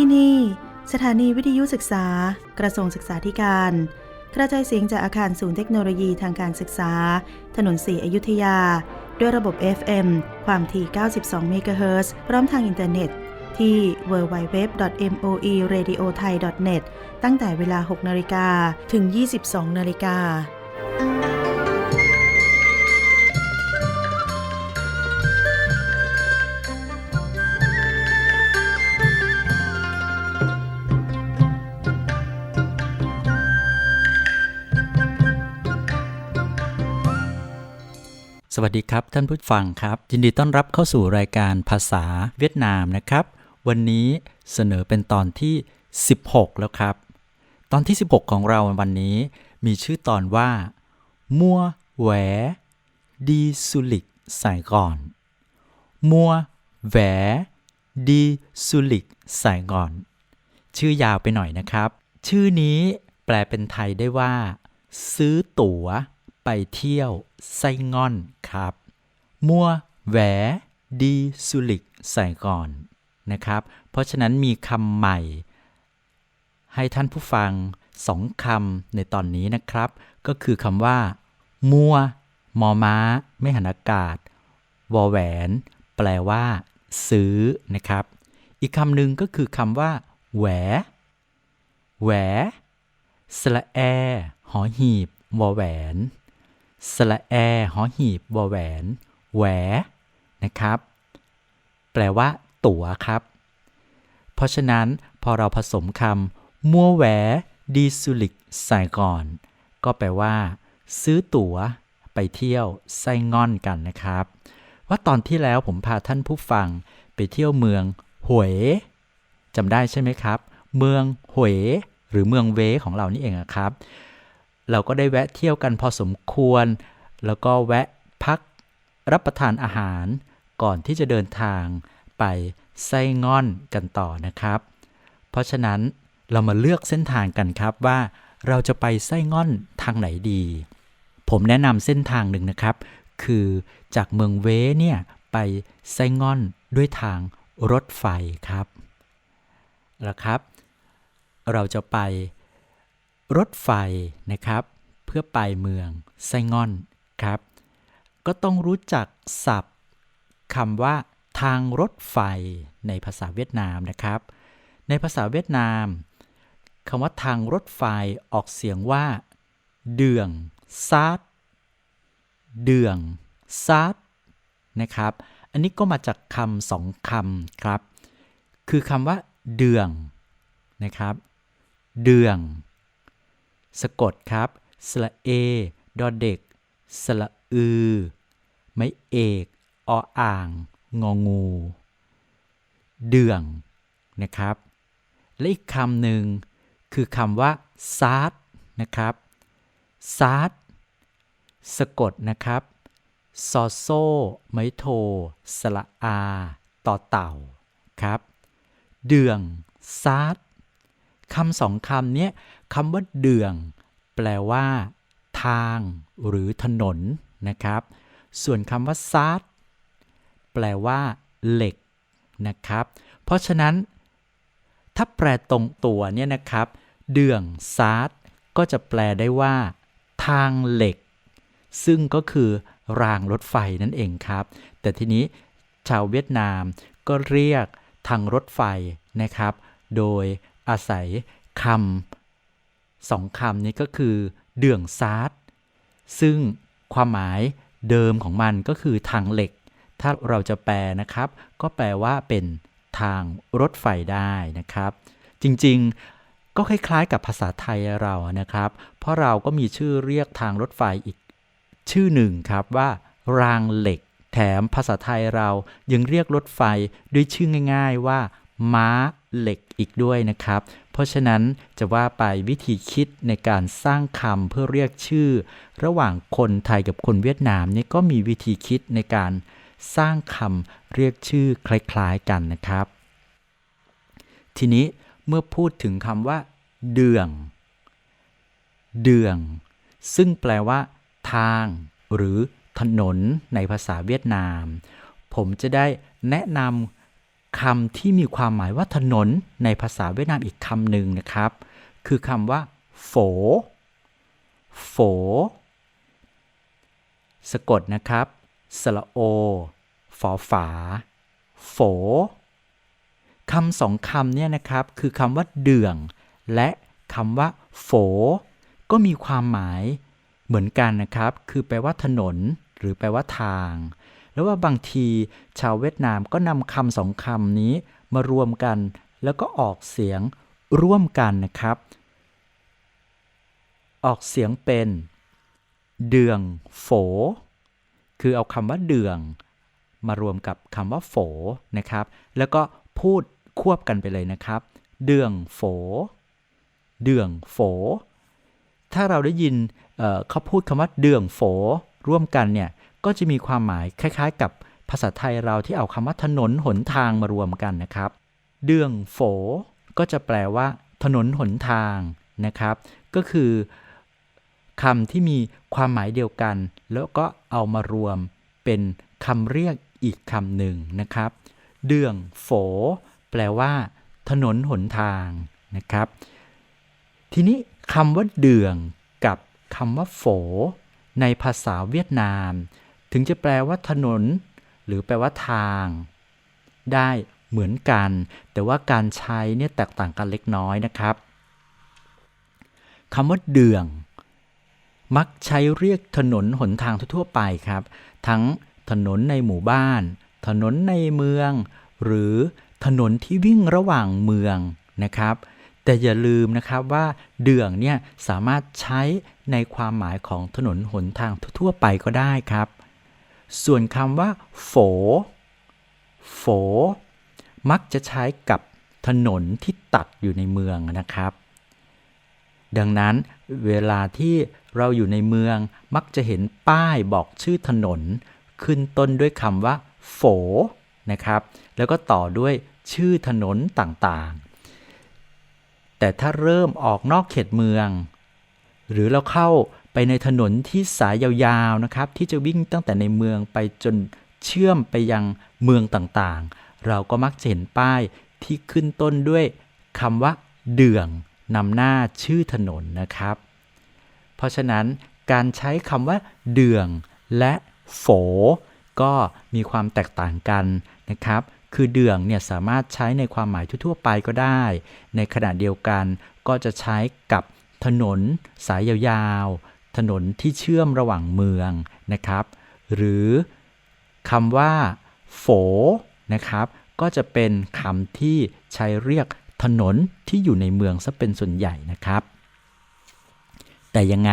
ที่นี่ สถานีวิทยุศึกษา กระทรวงศึกษาธิการ กระจายเสียงจากอาคารศูนย์เทคโนโลยีทางการศึกษา ถนนสีอยุธยา ด้วยระบบ FM ความถี่ 92 เมกะเฮิรตซ์พร้อมทางอินเทอร์เน็ต ที่ www.moeradiothai.net ตั้งแต่เวลา 6 นาฬิกาถึง 22 นาฬิกา สวัสดีครับท่านผู้ฟังครับ ยินดีต้อนรับเข้าสู่รายการภาษาเวียดนามนะครับ วันนี้เสนอเป็นตอนที่ 16 แล้วครับ ตอนที่ 16 ของเราวันนี้ มีชื่อตอนว่า มัวแหวดีสุลิกใส่ก่อน มัวแหวดีสุลิกใส่ก่อน ชื่อยาวไปหน่อยนะครับ ชื่อนี้แปลเป็นไทยได้ว่า ซื้อตั๋ว ไปเที่ยวไส้ง่อนครับ มัวแหวดีสุลิกใส่ก่อนนะครับ เพราะฉะนั้นมีคำใหม่ ให้ท่านผู้ฟังสองคำในตอนนี้นะครับ ก็คือคำว่า มัว มอม้า ไม่หันอากาศ วอแหวน แปลว่า ซื้อนะครับ อีกคำหนึ่งก็คือคำว่า แหว แหวสระแอ หอหีบ วอแหวน สระแอหอหีบวแหวนแหวนะครับ แปลว่า ตั๋วครับ เพราะฉะนั้นพอเราผสมคำมัวแหวดีสุลิกใส่ก่อนก็แปลว่า ซื้อตั๋วไปเที่ยวไส้ง่อนกันนะครับ ว่าตอนที่แล้วผมพาท่านผู้ฟังไปเที่ยวเมืองหวยจำได้ใช่ไหมครับ เมืองหวยหรือเมืองเวของเรานี่เองครับ เราก็ได้แวะเที่ยวกันพอสมควร แล้วก็แวะพักรับประทานอาหาร ก่อนที่จะเดินทางไปไส้ง่อนกันต่อนะครับ เพราะฉะนั้นเรามาเลือกเส้นทางกันครับว่าเราจะไปไส้ง่อนทางไหนดี ผมแนะนำเส้นทางหนึ่งนะครับ คือจากเมืองเวเนี่ยไปไส้ง่อนด้วยทางรถไฟครับแล้วครับ เราจะไป รถไฟนะครับ เพื่อไปเมืองไส้ง่อนครับ ก็ต้องรู้จักศัพท์คำว่าทางรถไฟในภาษาเวียดนามนะครับ ในภาษาเวียดนามคำว่าทางรถไฟออกเสียงว่า เดืองซาดเดืองซาดนะครับ อันนี้ก็มาจากคำสองคำครับ คือคำว่า เดืองนะครับ เดือง สะกดครับ สระเอ ดอเด็ก สระอือ ไม่เอก ออ่าง งองู เดืองนะครับ และอีกคำหนึ่งคือคำว่าซาดนะครับซาดสะกดนะครับ ซอโซ ไม้โท สระอา ต่อเต่า ครับ เดืองซาดคำสองคำนี้ คำว่าเดือง แปลว่า ทาง หรือถนนนะครับ ส่วนคำว่าซาดแปลว่า เหล็กนะครับ เพราะฉะนั้น ถ้าแปลตรงตัวเนี่ยนะครับ เดืองซาดก็จะแปลได้ว่า ทางเหล็ก ซึ่งก็คือรางรถไฟนั่นเองครับ แต่ทีนี้ชาวเวียดนามก็เรียกทางรถไฟนะครับ โดยอาศัยคำ สองคำนี้ก็คือ เดืองซาดซึ่งความหมายเดิมของมันก็คือทางเหล็ก ถ้าเราจะแปลนะครับ ก็แปลว่าเป็นทางรถไฟได้นะครับ จริงๆก็คล้ายๆกับภาษาไทยเรานะครับ เพราะเราก็มีชื่อเรียกทางรถไฟอีกชื่อหนึ่งครับว่ารางเหล็ก แถมภาษาไทยเรายังเรียกรถไฟด้วยชื่อง่าย ๆว่า ม้า เหล็กอีกด้วยนะครับ เพราะฉะนั้นจะว่าไปวิธีคิดในการสร้างคำเพื่อเรียกชื่อ ระหว่างคนไทยกับคนเวียดนามนี่ก็มีวิธีคิดในการสร้างคำเรียกชื่อคล้ายๆกันนะครับ ทีนี้เมื่อพูดถึงคำว่า เดือง เดือง ซึ่งแปลว่า ทาง หรือถนนในภาษาเวียดนาม ผมจะได้แนะนำ คำที่มีความหมายว่าถนนในภาษาเวียดนามอีกคำหนึ่งนะครับ คือคำว่าโฝโฝสะกดนะครับ สระโอ ฝอฝา โฝคำสองคำเนี่ยนะครับ คือคำว่าเดือง และคำว่า โฝ ก็มีความหมายเหมือนกันนะครับ คือแปลว่าถนน หรือแปลว่าทาง แล้วว่าบางทีชาวเวียดนามก็นำคำสองคำนี้มารวมกัน แล้วก็ออกเสียงร่วมกันนะครับ ออกเสียงเป็น เดืองโฝ คือเอาคำว่าเดือง มารวมกับคำว่าโฝนะครับ แล้วก็พูดควบกันไปเลยนะครับ เดืองโฝ เดืองโฝ ถ้าเราได้ยินเเขาพูดคำว่าเดืองโฝร่วมกันเนี่ย ก็จะมีความหมายคล้ายๆ กับภาษาไทยเราที่เอาคำว่าถนนหนทางมารวมกันนะครับ เดืองโฝ ก็จะแปลว่า ถนนหนทางนะครับ ก็คือคำที่มีความหมายเดียวกัน แล้วก็เอามารวมเป็นคำเรียกอีกคำหนึ่งนะครับ เดืองโฝ แปลว่า ถนนหนทางนะครับ ทีนี้คำว่าเดืองกับคำว่าโฝ ในภาษาเวียดนาม ถึงจะแปลว่าถนน หรือแปลว่าทาง ได้เหมือนกัน แต่ว่าการใช้เนี่ยแตกต่างกันเล็กน้อยนะครับคำว่าเดือง มักใช้เรียกถนนหนทางทั่วไปครับ ทั้งถนนในหมู่บ้าน ถนนในเมือง หรือถนนที่วิ่งระหว่างเมืองนะครับ แต่อย่าลืมนะครับว่าเดืองเนี่ยสามารถใช้ในความหมายของถนนหนทางทั่วไปก็ได้ครับ ส่วนคำว่าโฝโฝมักจะใช้กับถนนที่ตัดอยู่ในเมืองนะครับ ดังนั้นเวลาที่เราอยู่ในเมืองมักจะเห็นป้ายบอกชื่อถนน ขึ้นต้นด้วยคำว่าโฝนะครับ แล้วก็ต่อด้วยชื่อถนนต่างๆ แต่ถ้าเริ่มออกนอกเขตเมือง หรือเราเข้า ไปในถนนที่สายยาวๆนะครับ ที่จะวิ่งตั้งแต่ในเมืองไปจนเชื่อมไปยังเมืองต่างๆ เราก็มักจะเห็นป้ายที่ขึ้นต้นด้วยคำว่า เดืองนำหน้าชื่อถนนนะครับ เพราะฉะนั้นการใช้คำว่า เดืองและโฝก็มีความแตกต่างกันนะครับ คือเดืองเนี่ยสามารถใช้ในความหมายทั่วๆไปก็ได้ ในขณะเดียวกันก็จะใช้กับถนนสายยาวๆ ถนนที่เชื่อมระหว่างเมืองนะครับ หรือคำว่าโฝนะครับ ก็จะเป็นคำที่ใช้เรียกถนนที่อยู่ในเมืองซะเป็นส่วนใหญ่นะครับ แต่ยังไง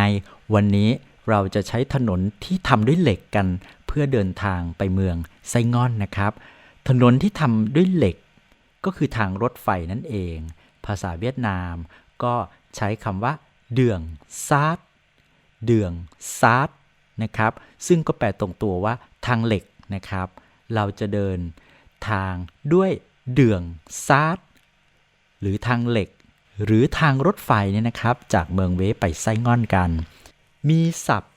วันนี้เราจะใช้ถนนที่ทำด้วยเหล็กกันเพื่อเดินทางไปเมืองไซงอนนะครับ ถนนที่ทำด้วยเหล็ก ก็คือทางรถไฟนั่นเอง ภาษาเวียดนาม ก็ใช้คำว่า เดืองซาด เดืองซาดนะครับ ซึ่งก็แปลตรงตัวว่าทางเหล็กนะครับ เราจะเดินทางด้วยเดืองซาดหรือทางเหล็ก หรือทางรถไฟเนี่ยนะครับ จากเมืองเวไปไซง่อนกัน มีศัพท์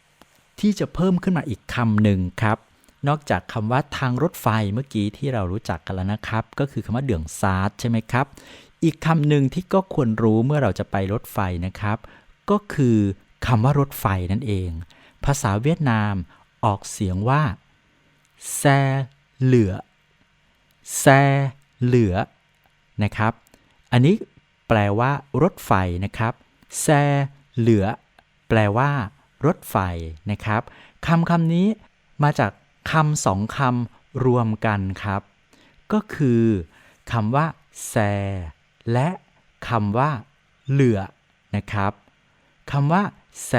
ที่จะเพิ่มขึ้นมาอีกคำหนึ่งครับ นอกจากคำว่าทางรถไฟเมื่อกี้ที่เรารู้จักกันแล้วนะครับ ก็คือคำว่าเดืองซาดใช่ไหมครับ อีกคำหนึ่งที่ก็ควรรู้เมื่อเราจะไปรถไฟนะครับ ก็คือ คำว่ารถไฟนั่นเอง ภาษาเวียดนามออกเสียงว่าแซเหลือแซเหลือนะครับ อันนี้แปลว่ารถไฟนะครับแซเหลือ แปลว่า รถไฟนะครับคำคำนี้มาจากคำสองคำรวมกันครับ ก็คือคำว่าแซและคำว่า เหลือนะครับคำว่า แซ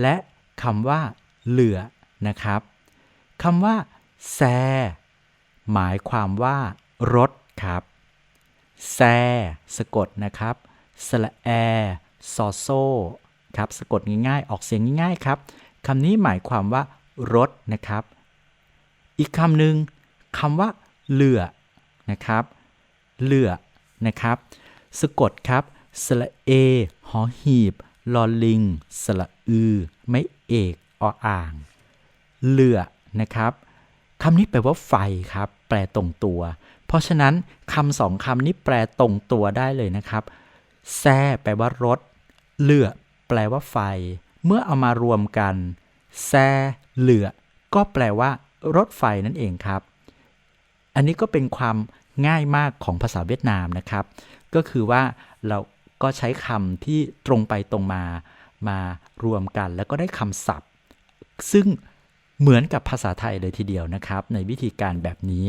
และคำว่า เหลือนะครับคำว่า แซ หมายความว่า รถครับ แซ สะกดนะครับสระแอซอโซครับสะกดง่ายๆ ออกเสียงง่ายๆครับคำนี้หมายความว่ารถนะครับ อีกคำหนึ่งคำว่า เหลือนะครับ เหลือนะครับ สะกดครับสระเอหอหีบ ลอลิง สระอือ ไม่เอกออ่างเหลือนะครับคำนี้แปลว่าไฟครับ แปลตรงตัว เพราะฉะนั้นคำสองคำนี้แปลตรงตัวได้เลยนะครับ แซ่แปลว่ารถ เลือแปลว่าไฟ เมื่อเอามารวมกัน แซ่เหลือก็แปลว่ารถไฟนั่นเองครับ อันนี้ก็เป็นความง่ายมากของภาษาเวียดนามนะครับ ก็คือว่าเรา ก็ใช้คำที่ตรงไปตรงมามารวมกัน แล้วก็ได้คำศัพท์ ซึ่งเหมือนกับภาษาไทยเลยทีเดียวนะครับ ในวิธีการแบบนี้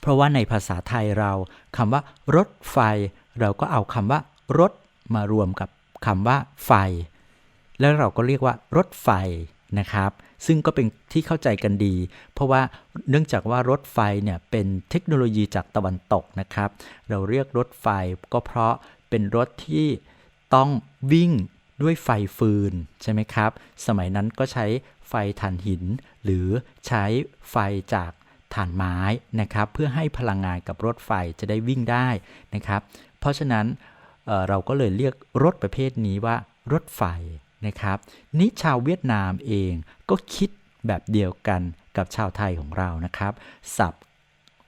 เพราะว่าในภาษาไทยเราคำว่ารถไฟ เราก็เอาคำว่ารถมารวมกับคำว่าไฟ แล้วเราก็เรียกว่ารถไฟ นะครับ ซึ่งก็เป็นที่เข้าใจกันดี เพราะว่าเนื่องจากว่ารถไฟเนี่ยเป็นเทคโนโลยีจากตะวันตกนะครับ เราเรียกรถไฟก็เพราะเป็นรถที่ต้องวิ่งด้วยไฟฟืนใช่ไหมครับ สมัยนั้นก็ใช้ไฟถ่านหิน หรือใช้ไฟจากถ่านไม้นะครับ เพื่อให้พลังงานกับรถไฟจะได้วิ่งได้นะครับ เพราะฉะนั้นเเราก็เลยเรียกรถประเภทนี้ว่ารถไฟ นะครับ นี่ชาวเวียดนามเองก็คิดแบบเดียวกันกับชาวไทยของเรานะครับศัพท์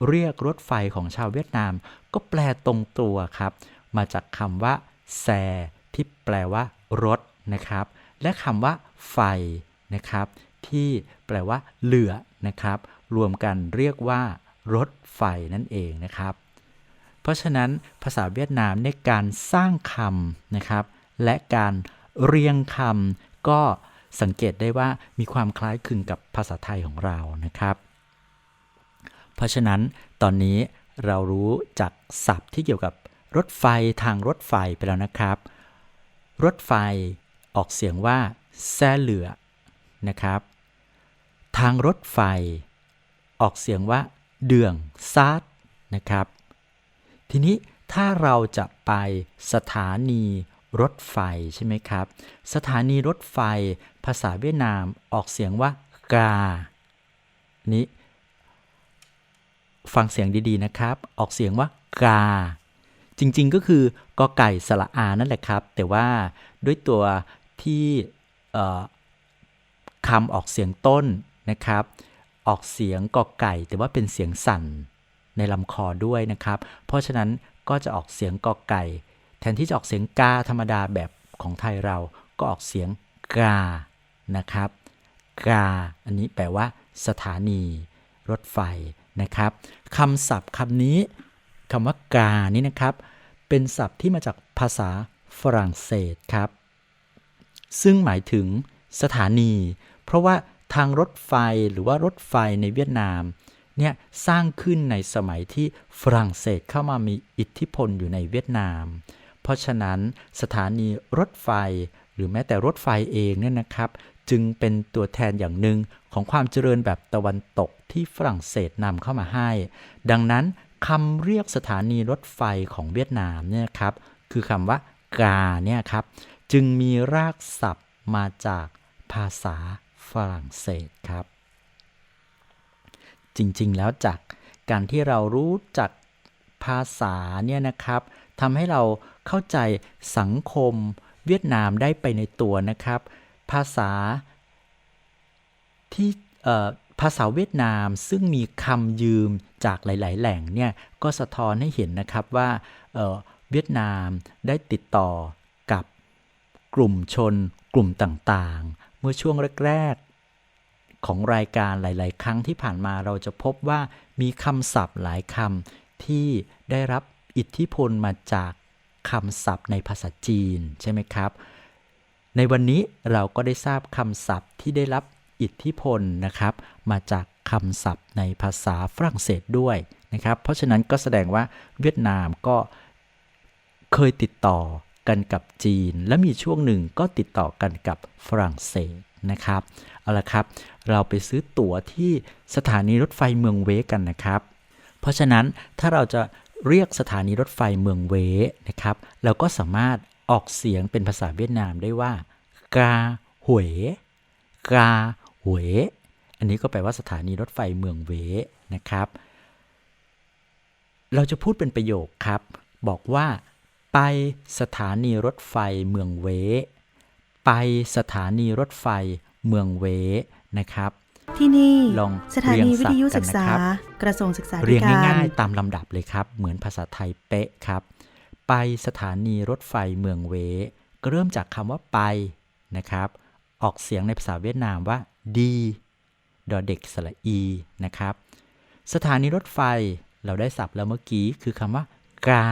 เรียกรถไฟของชาวเวียดนาม ก็แปลตรงตัวครับ มาจากคำว่าแซที่แปลว่ารถนะครับ และคำว่า ไฟนะครับ ที่แปลว่า เหลือนะครับ รวมกันเรียกว่ารถไฟนั่นเองนะครับ เพราะฉะนั้นภาษาเวียดนามในการสร้างคำนะครับ และการ เรียงคำก็สังเกตได้ว่ามีความคล้ายคลึงกับภาษาไทยของเรานะครับ เพราะฉะนั้นตอนนี้เรารู้จากศัพท์ที่เกี่ยวกับรถไฟทางรถไฟไปแล้วนะครับ รถไฟออกเสียงว่าแซ่เหลือนะครับ ทางรถไฟ ออกเสียงว่า เดืองซาดนะครับ ทีนี้ถ้าเราจะไปสถานี รถไฟใช่ไหมครับ สถานีรถไฟ ภาษาเวียดนามออกเสียงว่ากา นี้ ฟังเสียงดีๆนะครับ ออกเสียงว่ากา จริงๆก็คือกอไก่สระอานั่นแหละครับ แต่ว่าด้วยตัวที่คำออกเสียงต้นนะครับ ออกเสียงกอไก่ แต่ว่าเป็นเสียงสั่นในลำคอด้วยนะครับ เพราะฉะนั้นก็จะออกเสียงกอไก่ แทนที่จะออกเสียงกาธรรมดาแบบของไทยเราก็ออกเสียงกานะครับกาอันนี้แปลว่า สถานี รถไฟนะครับคำศัพท์คำนี้คำว่ากานี่นะครับ เป็นศัพท์ที่มาจากภาษาฝรั่งเศสครับ ซึ่งหมายถึงสถานี เพราะว่าทางรถไฟหรือว่ารถไฟในเวียดนามเนี่ยสร้างขึ้นในสมัยที่ฝรั่งเศสเข้ามามีอิทธิพลอยู่ในเวียดนาม ราะฉะนั้นสถานีรถไฟ หรือแม้แต่รถไฟเองเนี่ยนะครับ จึงเป็นตัวแทนอย่างหนึ่งของความเจริญแบบตะวันตกที่ฝรั่งเศสนำเข้ามาให้ ดังนั้นคำเรียกสถานีรถไฟของเวียดนามเนี่ยครับคือคำว่ากาเนี่ยครับจึงมีรากศัพท์มาจากภาษาฝรั่งเศสครับ จริงๆแล้วจากการที่เรารู้จักภาษาเนี่ยนะครับทำให้เรา เข้าใจสังคมเวียดนามได้ไปในตัวนะครับ ภาษาที่ภาษาเวียดนามซึ่งมีคำยืมจากหลาย ๆ แหล่งเนี่ยก็สะท้อนให้เห็นนะครับว่าเอ่อเวียดนามได้ติดต่อกับกลุ่มชนกลุ่มต่าง ๆ เมื่อช่วงแรก ๆ ของรายการหลาย ๆ ครั้งที่ผ่านมาเราจะพบว่ามีคำศัพท์หลายคำที่ได้รับอิทธิพลมาจาก คำศัพท์ในภาษาจีนใช่ไหมครับ ในวันนี้เราก็ได้ทราบคำศัพท์ที่ได้รับอิทธิพลนะครับ มาจากคำศัพท์ในภาษาฝรั่งเศสด้วยนะครับ เพราะฉะนั้นก็แสดงว่าเวียดนามก็เคยติดต่อกันกับจีน และมีช่วงหนึ่งก็ติดต่อกันกับฝรั่งเศสนะครับเอาละครับ เราไปซื้อตั๋วที่สถานีรถไฟเมืองเวกันนะครับ เพราะฉะนั้นถ้าเราจะ เรียกสถานีรถไฟเมืองเวนะครับ เราก็สามารถออกเสียงเป็นภาษาเวียดนามได้ว่ากาหวยกาหวยอันนี้ก็แปลว่าสถานีรถไฟเมืองเวนะครับ เราจะพูดเป็นประโยคครับ บอกว่า ไปสถานีรถไฟเมืองเว ไปสถานีรถไฟเมืองเวนะครับ ที่นี่ลองสถานีวิทยุเรียงศัศึพกท์กันษานะครับกระทรวงศึกษาเรีธิยงการง่ายๆตามลำดับเลยครับ เหมือนภาษาไทยเป๊ะครับ ไปสถานีรถไฟเมืองเวก็เริ่มจากคำว่าไปนะครับ ออกเสียงในภาษาเวียดนามว่าดีดอเด็กสระอีนะครับ สถานีรถไฟเราได้ศัพท์แล้วเมื่อกี้คือคำว่ากา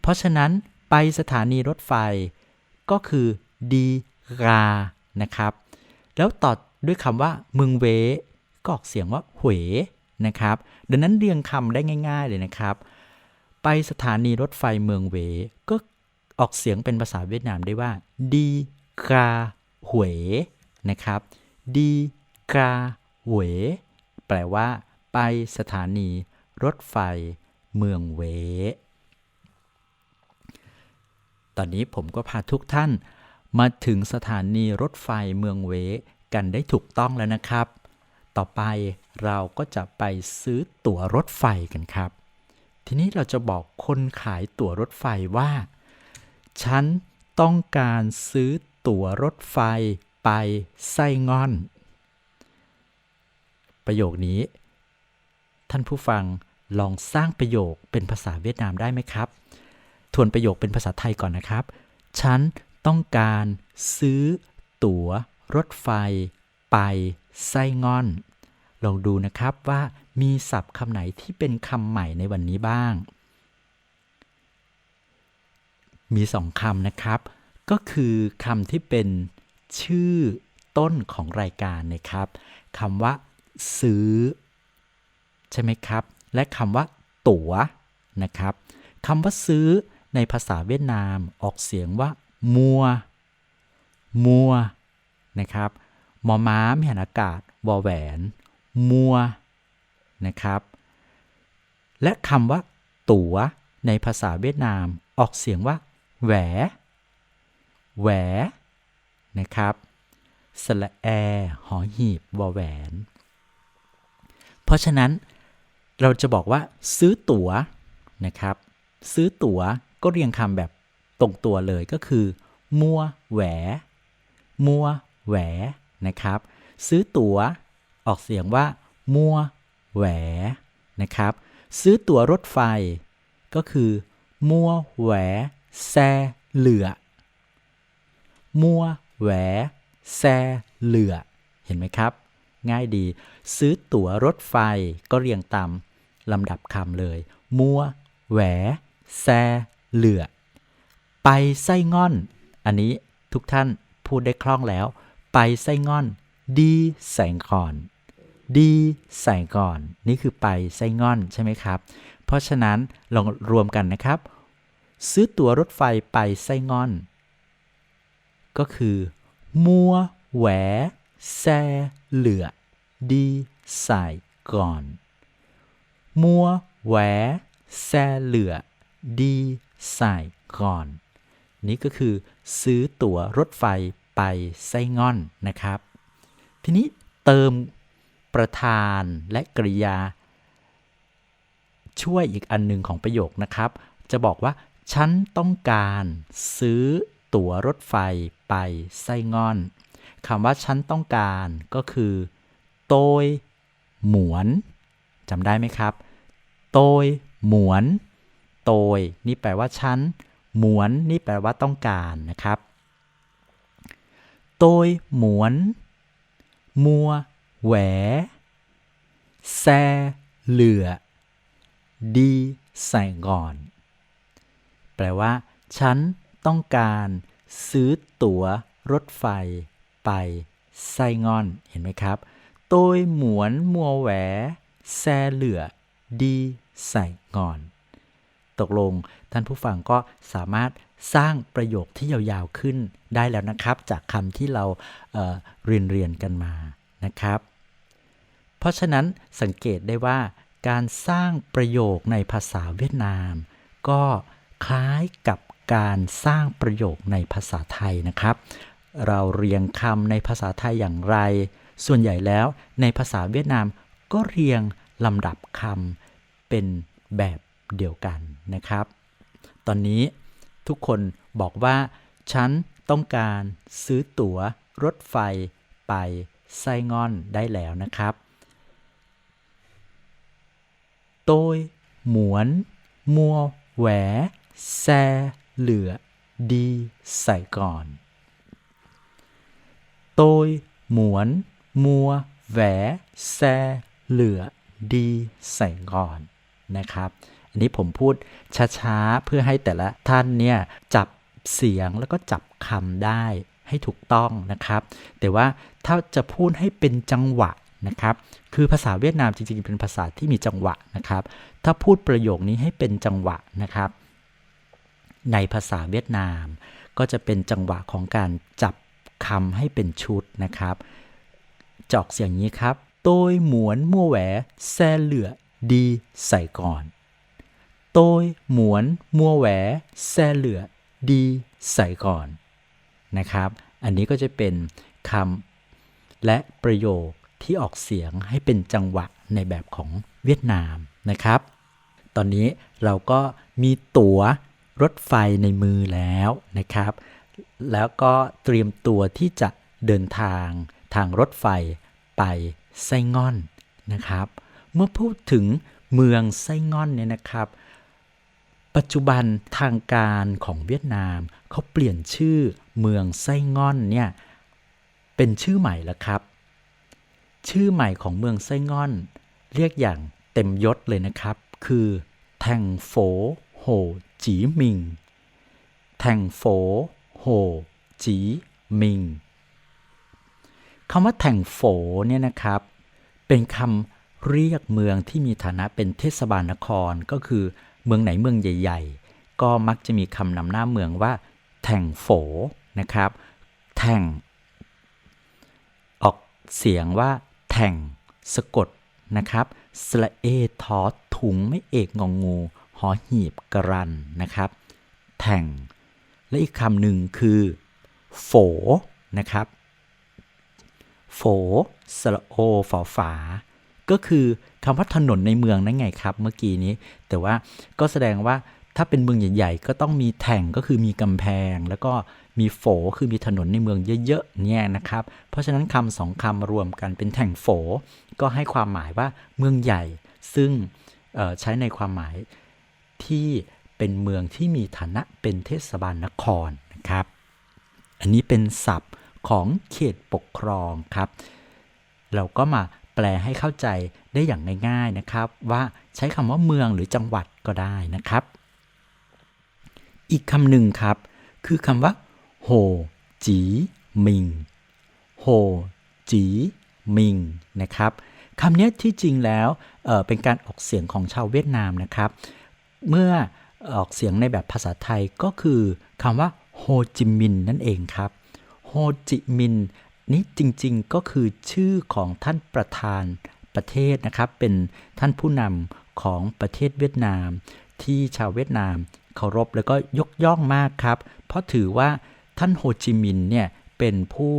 เพราะฉะนั้นไปสถานีรถไฟก็คือดีกานะครับ แล้วต่อ ด้วยคำว่าเมืองเวก็ออกเสียงว่าหวยนะครับ ดังนั้นเรียงคำได้ง่าย ๆ เลยนะครับ ไปสถานีรถไฟเมืองเวก็ออกเสียงเป็นภาษาเวียดนามได้ว่าดีกาหวยนะครับดีกาหวยแปลว่า ไปสถานีรถไฟเมืองเว ตอนนี้ผมก็พาทุกท่านมาถึงสถานีรถไฟเมืองเว กันได้ถูกต้องแล้วนะครับ ต่อไปเราก็จะไปซื้อตั๋วรถไฟกันครับ ทีนี้เราจะบอกคนขายตั๋วรถไฟว่า ฉันต้องการซื้อตั๋วรถไฟไปไส้งอน ประโยคนี้ ท่านผู้ฟังลองสร้างประโยคเป็นภาษาเวียดนามได้ไหมครับ ทวนประโยคเป็นภาษาไทยก่อนนะครับ ฉันต้องการซื้อตั๋ว รถไฟ ไป ไส้งอน ลองดูนะครับว่ามีศัพท์คำไหนที่เป็นคำใหม่ในวันนี้บ้าง มีสองคำนะครับ ก็คือคำที่เป็นชื่อต้นของรายการนะครับคำว่า ซื้อ ใช่ไหมครับ และคำว่า ตั๋วนะครับคำว่าซื้อในภาษาเวียดนามออกเสียงว่า มัว มัว นะครับมอม้าม่หันอากาศวอแหวน มัวนะครับ และคำว่า ตั๋วในภาษาเวียดนามออกเสียงว่า แหว แหว นะครับสระแอ หอหีบวอแหวน เพราะฉะนั้นเราจะบอกว่า ซื้อตั๋วนะครับ ซื้อตั๋วก็เรียงคำแบบตรงตัวเลยก็คือ มัวแหว มัว แหวนะครับ ซื้อตั๋วออกเสียงว่า มัว แหวนะครับ ซื้อตั๋วรถไฟ ก็คือ มัวแหวแซเหลือ มัวแหวแซเหลือ เห็นไหมครับ ง่ายดี ซื้อตั๋วรถไฟก็เรียงตามลำดับคำเลย มัว แหว แซ เหลือ ไปไส้ง่อน อันนี้ทุกท่านพูดได้คล่องแล้ว ไปไส้ง่อน ดีใส่ก่อน ดีใส่ก่อน นี่คือไปไส้ง่อนใช่ไหมครับ เพราะฉะนั้นลองรวมกันนะครับ ซื้อตั๋วรถไฟไปไส้ง่อน ก็คือ มัวแหว แซ เหลือ ดีใส่ก่อน มัวแหว แซ เหลือ ดีใส่ก่อน นี่ก็คือ ซื้อตั๋วรถไฟ ไปไส้ง่อนนะครับ ทีนี้เติมประธานและกริยา ช่วยอีกอันหนึ่งของประโยคนะครับ จะบอกว่า ฉันต้องการซื้อตั๋วรถไฟไปไส้ง่อนคำว่าฉันต้องการก็คือโตยหมวนจำได้ไหมครับ โตยหมวน โตย นี่แปลว่าฉันหมวน นี่แปลว่าต้องการนะครับ โตยหมวนมัวแหวแซเหลือดีใส่กอนแปลว่า ฉันต้องการซื้อตั๋วรถไฟไปไส้งอน เห็นไหมครับโตยหมวนมัวแหวแซเหลือดีใส่กอน ตกลงท่านผู้ฟังก็สามารถ สร้างประโยคที่ยาวๆขึ้นได้แล้วนะครับ จากคำที่เราเเรียนเรียนกันมานะครับ เพราะฉะนั้นสังเกตได้ว่าการสร้างประโยคในภาษาเวียดนาม ก็คล้ายกับการสร้างประโยคในภาษาไทยนะครับ เราเรียงคำในภาษาไทยอย่างไร ส่วนใหญ่แล้วในภาษาเวียดนามก็เรียงลำดับคำเป็นแบบเดียวกันนะครับ ตอนนี้ ทุกคนบอกว่า ฉันต้องการซื้อตั๋ว รถไฟไปไส้งอนได้แล้วนะครับ tôi muốn mua vé xe lửa đi Sài Gòn. Tôi muốn mua vé xe lửa đi Sài Gòn นะครับอั นี้ผมพูดช้าๆ เพื่อให้แต่ละท่านเนี่ยจับเสียงแล้วก็จับคำได้ให้ถูกต้องนะครับ แต่ว่าถ้าจะพูดให้เป็นจังหวะนะครับ คือภาษาเวียดนามจริงๆ เป็นภาษาที่มีจังหวะนะครับ ถ้าพูดประโยคนี้ให้เป็นจังหวะนะครับ ในภาษาเวียดนาม ก็จะเป็นจังหวะของการจับคำให้เป็นชุดนะครับ จอกเสียงนี้ครับ tôi muốn mua vé xe lửa đi Sài Gòn tôi muốn mua vé xe lửa đi Sài Gòn นะครับ อันนี้ก็จะเป็นคำและประโยคที่ออกเสียงให้เป็นจังหวะในแบบของเวียดนามนะครับ ตอนนี้เราก็มีตั๋วรถไฟในมือแล้วนะครับ แล้วก็เตรียมตัวที่จะเดินทางทางรถไฟไปไส้ง่อนนะครับ เมื่อพูดถึงเมืองไส้ง่อนเนี่ยนะครับ ปัจจุบันทางการของเวียดนามเขาเปลี่ยนชื่อเมืองไส้ง่อนเนี่ยเป็นชื่อใหม่แล้วครับ ชื่อใหม่ของเมืองไส้ง่อน เรียกอย่างเต็มยศเลยนะครับ คือแทงโฟโหจีมิงแทงโฟโหจีมิงคำว่าแทงโฟเนี่ยนะครับ เป็นคำเรียกเมืองที่มีฐานะเป็นเทศบาลนครก็คือ เมืองไหนเมืองใหญ่ ๆ ก็มักจะมีคำนำหน้าเมืองว่าแทงโฟนะครับแทงออกเสียงว่าแทงสะกดนะครับสระเอทอถุงไม่เอกงองูหอหีบกรันนะครับแทงและอีกคำหนึ่งคือโฝนะครับโฝสระโอฝอฝา ก็คือคำว่าถนนในเมืองนั่นไงครับ เมื่อกี้นี้ แต่ว่าก็แสดงว่าถ้าเป็นเมืองใหญ่ๆ ก็ต้องมีแท่งก็คือมีกำแพง แล้วก็มีโฝคือมีถนนในเมืองเยอะๆเนี่ยนะครับ เพราะฉะนั้นคำสองคำรวมกันเป็นแท่งโฝก็ให้ความหมายว่าเมืองใหญ่ ซึ่งใช้ในความหมายที่เป็นเมืองที่มีฐานะเป็นเทศบาลนครนะครับ อันนี้เป็นศัพท์ของเขตปกครองครับ เราก็มา แปลให้เข้าใจได้อย่างง่ายๆนะครับ ว่าใช้คำว่าเมืองหรือจังหวัดก็ได้นะครับ อีกคำหนึ่งครับ คือคำว่าโหจีมิงโหจีมิงนะครับคำนี้ที่จริงแล้วเเป็นการออกเสียงของชาวเวียดนามนะครับ เมื่อออกเสียงในแบบภาษาไทยก็คือคำว่าโฮจิมินนั่นเองครับโฮจิมิน นี่จริงๆก็คือชื่อของท่านประธานประเทศนะครับ เป็นท่านผู้นำของประเทศเวียดนาม ที่ชาวเวียดนามเคารพแล้วก็ยกย่องมากครับ เพราะถือว่าท่านโฮจิมินห์เนี่ยเป็นผู้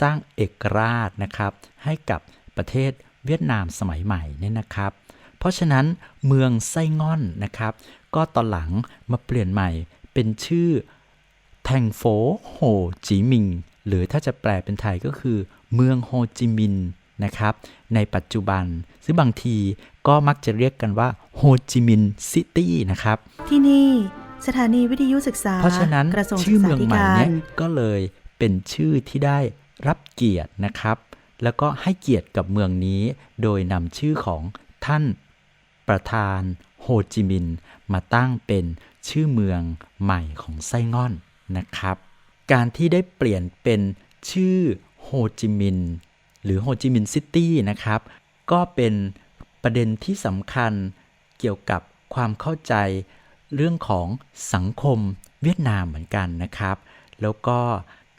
สร้างเอกราชนะครับ ให้กับประเทศเวียดนามสมัยใหม่เนี่ยนะครับ เพราะฉะนั้นเมืองไส้ง่อนนะครับ ก็ตอนหลังมาเปลี่ยนใหม่เป็นชื่อแทงโฟโฮจิมิงห์ หรือถ้าจะแปลเป็นไทยก็คือ เมืองโฮจิมินห์นะครับ ในปัจจุบัน ซึ่งบางทีก็มักจะเรียกกันว่าโฮจิมินห์ซิตี้นะครับ ที่นี่สถานีวิทยุศึกษา เพราะฉะนั้นกระทรวงศึชื่อกษาเมืองธิใหม่การเนี่ยก็เลยเป็นชื่อที่ได้รับเกียรตินะครับ แล้วก็ให้เกียรติกับเมืองนี้ โดยนำชื่อของท่านประธานโฮจิมินห์มาตั้งเป็นชื่อเมืองใหม่ของไส้ง่อนนะครับ การที่ได้เปลี่ยนเป็นชื่อโฮจิมินหรือโฮจิมินซิตี้นะครับ ก็เป็นประเด็นที่สำคัญเกี่ยวกับความเข้าใจเรื่องของสังคมเวียดนามเหมือนกันนะครับ แล้วก็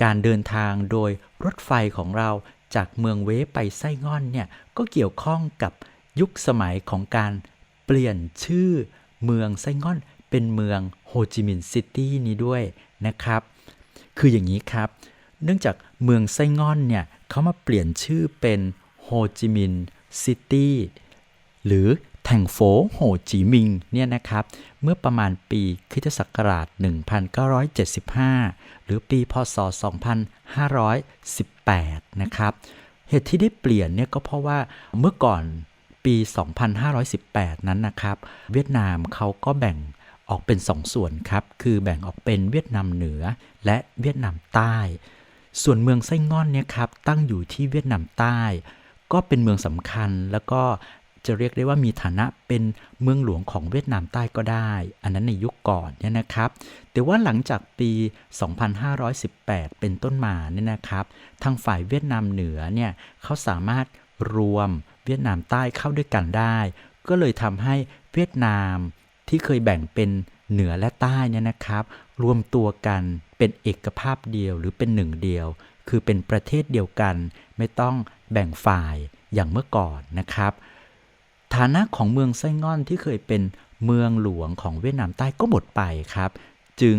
การเดินทางโดยรถไฟของเราจากเมืองเวไปไส้ง่อนเนี่ยก็เกี่ยวข้องกับยุคสมัยของการเปลี่ยนชื่อเมืองไส้ง่อนเป็นเมืองโฮจิมินห์ซิตี้นี้ด้วยนะครับ คืออย่างนี้ครับ เนื่องจากเมืองไส้ง่อนเนี่ยเขามาเปลี่ยนชื่อเป็นโฮจิมินห์ซิตี้หรือแทงโฟโฮจิมิงเนี่ยนะครับ เมื่อประมาณปีคริสตศักราช 1975 หรือปีพศ 2518 นะครับ เหตุที่ได้เปลี่ยนเนี่ยก็เพราะว่าเมื่อก่อนปี 2518 นั้นนะครับ เวียดนามเขาก็แบ่ง ออกเป็นสองส่วนครับ คือแบ่งออกเป็นเวียดนามเหนือและเวียดนามใต้ ส่วนเมืองไส้ง่อนเนี่ยครับตั้งอยู่ที่เวียดนามใต้ ก็เป็นเมืองสำคัญแล้วก็จะเรียกได้ว่ามีฐานะเป็นเมืองหลวงของเวียดนามใต้ก็ได้ อันนั้นในยุคก่อนเนี่ยนะครับ แต่ว่าหลังจากปี 2518 เป็นต้นมาเนี่ยนะครับ ทางฝ่ายเวียดนามเหนือเนี่ยเขาสามารถรวมเวียดนามใต้เข้าด้วยกันได้ ก็เลยทำให้เวียดนาม ที่เคยแบ่งเป็นเหนือและใต้เนี่ยนะครับ รวมตัวกันเป็นเอกภาพเดียวหรือเป็นหนึ่งเดียว คือเป็นประเทศเดียวกัน ไม่ต้องแบ่งฝ่ายอย่างเมื่อก่อนนะครับ ฐานะของเมืองไส้ง่อนที่เคยเป็นเมืองหลวงของเวียดนามใต้ก็หมดไปครับ จึง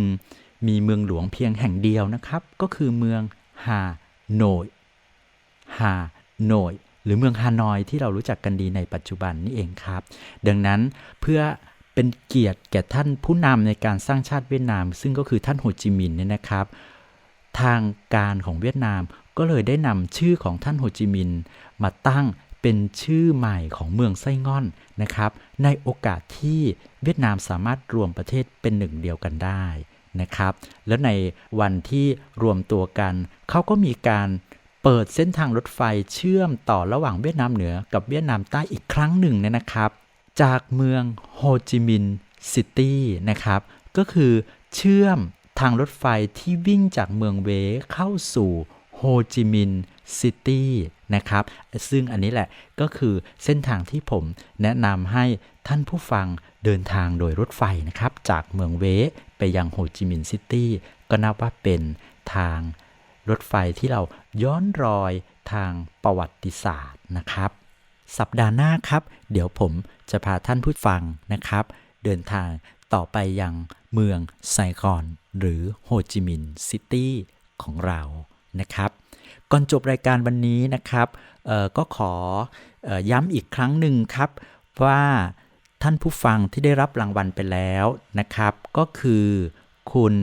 มีเมืองหลวงเพียงแห่งเดียวนะครับ ก็คือเมืองฮาโนยฮาโนยหรือเมืองฮานอยที่เรารู้จักกันดีในปัจจุบันนี่เองครับ ดังนั้นเพื่อ เป็นเกียรติแก่ท่านผู้นำในการสร้างชาติเวียดนาม ซึ่งก็คือท่านโฮจิมินห์เนี่ยนะครับ ทางการของเวียดนามก็เลยได้นำชื่อของท่านโฮจิมินห์มาตั้งเป็นชื่อใหม่ของเมืองไส้ง่อนนะครับ ในโอกาสที่เวียดนามสามารถรวมประเทศเป็นหนึ่งเดียวกันได้นะครับ แล้วในวันที่รวมตัวกัน เขาก็มีการเปิดเส้นทางรถไฟเชื่อมต่อระหว่างเวียดนามเหนือกับเวียดนามใต้อีกครั้งหนึ่งเนี่ยนะครับ จากเมืองโฮจิมินห์ซิตี้นะครับ ก็คือเชื่อมทางรถไฟที่วิ่งจากเมืองเวเข้าสู่โฮจิมินห์ซิตี้นะครับ ซึ่งอันนี้แหละก็คือเส้นทางที่ผมแนะนำให้ท่านผู้ฟังเดินทางโดยรถไฟนะครับ จากเมืองเวไปยังโฮจิมินห์ซิตี้ก็นับว่าเป็นทางรถไฟที่เราย้อนรอยทางประวัติศาสตร์นะครับ สัปดาห์หน้าครับ เดี๋ยวผม จะพาท่านผู้ฟังนะครับ เดินทางต่อไปยังเมืองไซกอน หรือโฮจิมินห์ซิตี้ของเรานะครับ ก่อนจบรายการวันนี้นะครับก็ขอออย้ำอีกครั้งหนึ่งครับว่าท่านผู้ฟังที่ได้รับรางวัลไปแล้วนะครับ ก็คือคุณ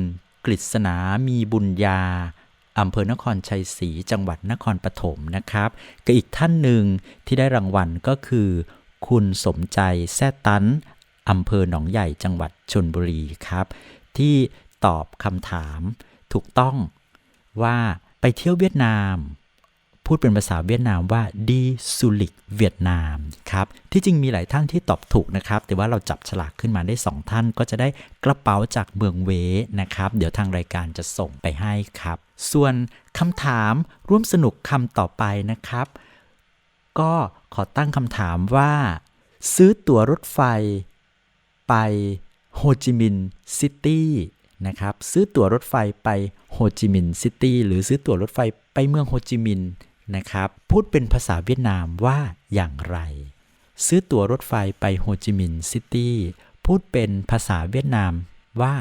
กฤษณามีบุญญาอำเภอนครชัยศรีจังหวัดนครปฐมนะครับกับอีกท่านหนึ่งที่ได้รางวัลก็คือ คุณสมใจแซ่ตันอำเภอหนองใหญ่จังหวัดชนบุรีครับ ที่ตอบคำถามถูกต้องว่าไปเที่ยวเวียดนาม พูดเป็นภาษาเวียดนามว่าดีสุลิกเวียดนามครับที่จริงมีหลายท่านที่ตอบถูกนะครับ แต่ว่าเราจับฉลากขึ้นมาได้ 2 ท่าน ก็จะได้กระเป๋าจากเมืองเวนะครับ เดี๋ยวทางรายการจะส่งไปให้ครับ ส่วนคำถามร่วมสนุกคำต่อไปนะครับ ก็ ขอตั้งคำถามว่า ซื้อตั๋วรถไฟ ไปโฮจิมินห์ซิตี้นะครับ ซื้อตั๋วรถไฟไปโฮจิมินห์ซิตี้หรือซื้อตั๋วรถไฟไปเมืองโฮจิมินห์นะครับ พูดเป็นภาษาเวียดนามว่าอย่างไร ซื้อตั๋วรถไฟไปโฮจิมินห์ซิตี้พูดเป็นภาษาเวียดนามว่า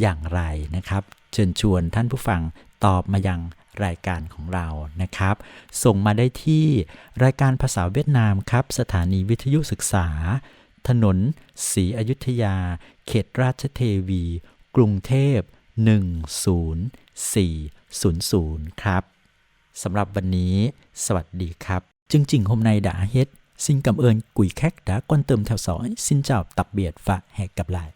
อย่างไรนะครับ เชิญชวนท่านผู้ฟังตอบมายัง รายการของเรานะครับ ส่งมาได้ที่รายการภาษาเวียดนามครับ สถานีวิทยุศึกษา ถนนศรีอยุธยา เขตราชเทวี กรุงเทพ 10400 ครับสำหรับวันนี้ สวัสดีครับ chương trình hôm nay đã hết. Xin cảm ơn quý khách đã quan tâm theo dõi. Xin chào, tạm biệt và hẹn gặp lại.